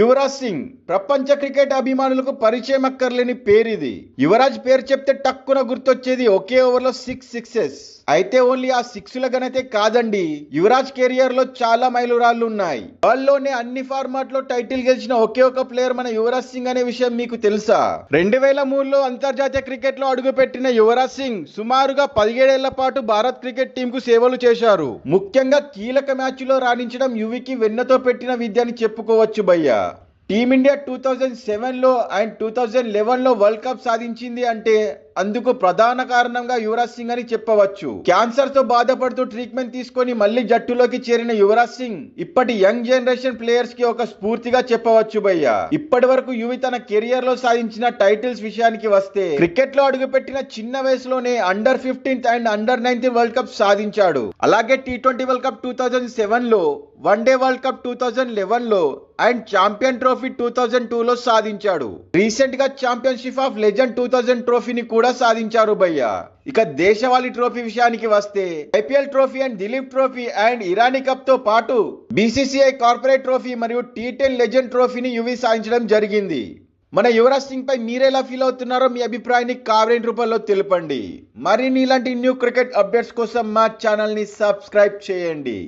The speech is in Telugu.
యువరాజ్ సింగ్ ప్రపంచ క్రికెట్ అభిమానులకు పరిచయం అక్కర్లేని పేరిది. యువరాజ్ పేరు చెప్తే టక్కున గుర్తొచ్చేది ఒకే ఓవర్లో సిక్స్ సిక్సెస్. అయితే ఓన్లీ ఆ సిక్స్ల గనైతే కాదండి. యువరాజ్ కెరియర్లో చాలా మైలురాళ్ళు ఉన్నాయి వరల్డ్లోనే అన్ని ఫార్మాట్లో టైటిల్ గెలిచిన ఒకే ఒక ప్లేయర్ మన యువరాజ్ సింగ్ అనే విషయం మీకు తెలుసా? రెండు వేల మూడులో అంతర్జాతీయ క్రికెట్లో అడుగుపెట్టిన యువరాజ్ సింగ్ సుమారుగా పదిహేడేళ్ళ పాటు భారత్ క్రికెట్ టీం కు సేవలు చేశారు. ముఖ్యంగా కీలక మ్యాచ్లో రాణించడం యువికి వెన్నతో పెట్టిన విద్య అని చెప్పుకోవచ్చు భయ్యా. టీమిండియా టూ థౌజండ్ సెవెన్లో అండ్ టూ థౌజండ్ లెవెన్లో వరల్డ్ కప్ సాధించింది అంటే అందుకు ప్రధాన కారణంగా యువరాజ్ సింగ్ అని చెప్పవచ్చు. క్యాన్సర్తో బాధపడుతూ ట్రీట్మెంట్ తీసుకొని మళ్ళీ జట్టులోకి చేరిన యువరాజ్ సింగ్ ఇప్పటి యంగ్ జనరేషన్ ప్లేయర్స్కి ఒక స్ఫూర్తిగా చెప్పవచ్చు భయ్య. ఇప్పటి వరకు యువి తన కెరియర్లో సాధించిన టైటిల్స్ విషయానికి వస్తే క్రికెట్లో అడుగుపెట్టిన చిన్న వయసులోనే under fifteenth and under nineteen world cup సాధించాడు. అలాగే T twenty world cup two thousand సెవెన్లో one day world cup two thousand లెవెన్లో and champion trophy two thousand two లో సాధించాడు. రీసెంట్గా championship of legend two thousand ట్రోఫీని కూడా కూడా సాధించారు భయ్య. ఇక దేశవాళీ ట్రోఫీ విషయానికి వస్తే IPL trophy and Duleep trophy and Irani కప్తో పాటు బీసీసీఐ కార్పొరేట్ ట్రోఫీ మరియు టీ టెన్ లెజెండ్ ట్రోఫీని యువి సాధించడం జరిగింది. మన యువరాజ్ సింగ్ పై మీరెలా ఫీల్ అవుతున్నారో మీ అభిప్రాయాన్ని కామెంట్ రూపంలో తెలపండి. మరిన్ని ఇలాంటి న్యూ క్రికెట్ అప్డేట్స్ కోసం మా ఛానల్ని సబ్స్క్రైబ్ చేయండి.